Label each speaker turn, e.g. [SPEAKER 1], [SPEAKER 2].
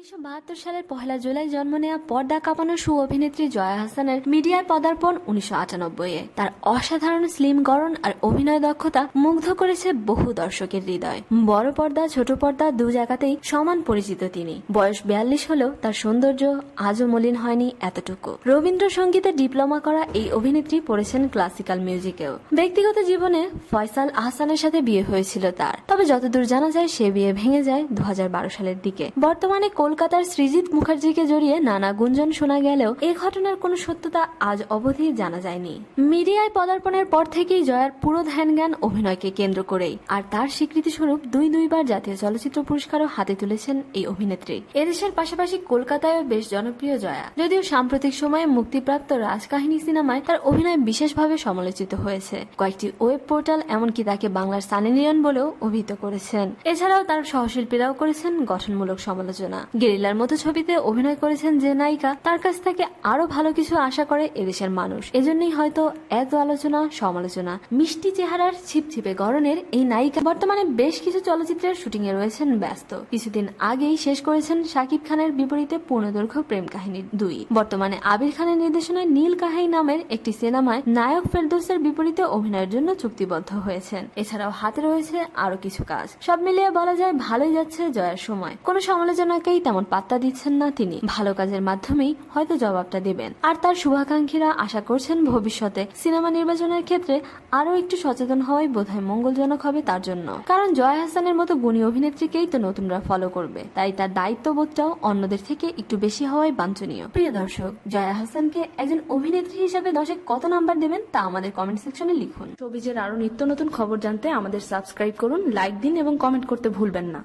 [SPEAKER 1] উনিশশো বাহাত্তর সালের পহেলা জুলাই জন্ম নেওয়া পর্দা কাঁপানো সু অভিনেত্রী জয়া হাসানের মিডিয়ায় পদার্পণ উনিশশো আটানব্বই এ তার অসাধারণ স্লিম গড়ন আর অভিনয় দক্ষতা মুগ্ধ করেছে বহু দর্শকের হৃদয়। বড় পর্দা, ছোট পর্দা দু জায়গাতেই সমান পরিচিত তিনি। বয়স বিয়াল্লিশ হলেও তার সৌন্দর্য আজও মলিন হয়নি এতটুকু। রবীন্দ্রসঙ্গীতে ডিপ্লোমা করা এই অভিনেত্রী পড়েছেন ক্লাসিক্যাল মিউজিকেও। ব্যক্তিগত জীবনে ফয়সাল আহসানের সাথে বিয়ে হয়েছিল তার। তবে যতদূর জানা যায়, সে বিয়ে ভেঙে যায় দু হাজার বারো সালের দিকে। বর্তমানে কলকাতার সৃজিত মুখার্জিকে জড়িয়ে নানা গুঞ্জন শোনা গেলেও এই ঘটনার কোনো সত্যতা আজ অবধি জানা যায়নি। মিডিয়ায় পদার্পণের পর থেকেই জয়ার পুরো ধ্যান জ্ঞান অভিনয়কে কেন্দ্র করেই। আর তার স্বীকৃতি স্বরূপ দুই দুইবার জাতীয় চলচ্চিত্র পুরস্কারও হাতে তুলেছেন এই অভিনেত্রী। এদেশের পাশাপাশি কলকাতায়ও বেশ জনপ্রিয় জয়া। যদিও সাম্প্রতিক সময়ে মুক্তিপ্রাপ্ত রাজকাহিনী সিনেমায় তার অভিনয় বিশেষভাবে সমালোচিত হয়েছে। কয়েকটি ওয়েব পোর্টাল এমনকি তাকে বাংলার সানি লিওন বলেও অভিহিত করেছেন। এছাড়াও তার সহশিল্পীরাও করেছেন গঠনমূলক সমালোচনা। গেরিলার মতো ছবিতে অভিনয় করেছেন যে নায়িকা, তার কাছ থেকে আরও ভালো কিছু আশা করে এদেশের মানুষ। এজন্যই হয়তো এত আলোচনা, সমালোচনা। মিষ্টি চেহারার ছিপছিপে গড়নের এই নায়িকা বর্তমানে বেশ কিছু চলচ্চিত্রের শুটিং এ রয়েছেন ব্যস্ত। কিছুদিন আগেই শেষ করেছেন শাকিব খানের বিপরীতে পূর্ণদৈর্ঘ্য প্রেম কাহিনী দুই। বর্তমানে আবির খানের নির্দেশনায় নীল কাহাই নামের একটি সিনেমায় নায়ক ফেরদৌসের বিপরীতে অভিনয়ের জন্য চুক্তিবদ্ধ হয়েছেন। এছাড়াও হাতে রয়েছে আরও কিছু কাজ। সব মিলিয়ে বলা যায় ভালোই যাচ্ছে জয়ের সময়। কোনো সমালোচনাকেই তেমন পাত্তা দিচ্ছেন না তিনি। ভালো কাজের মাধ্যমেই হয়তো জবাবটা দেবেন। আর তার শুভাকাঙ্ক্ষীরা আশা করছেন ভবিষ্যতে সিনেমা নির্বাচনের ক্ষেত্রে আরও একটু সচেতন হওয়াই বোধহয় মঙ্গলজনক হবে তার জন্য। কারণ জয় হাসানের মতো গুণী অভিনেত্রীকেই তো নতুনরা ফলো করবে। তাই তার দায়িত্ববোধটাও অন্যদের থেকে একটু বেশি হওয়াই বাঞ্ছনীয়। প্রিয় দর্শক, জয়া হাসানকে একজন অভিনেত্রী হিসেবে দশে কত নাম্বার দেবেন তা আমাদের কমেন্ট সেকশনে লিখুন।
[SPEAKER 2] শোবিজের আরও নিত্য নতুন খবর জানতে আমাদের সাবস্ক্রাইব করুন লাইক দিন এবং কমেন্ট করতে ভুলবেন না।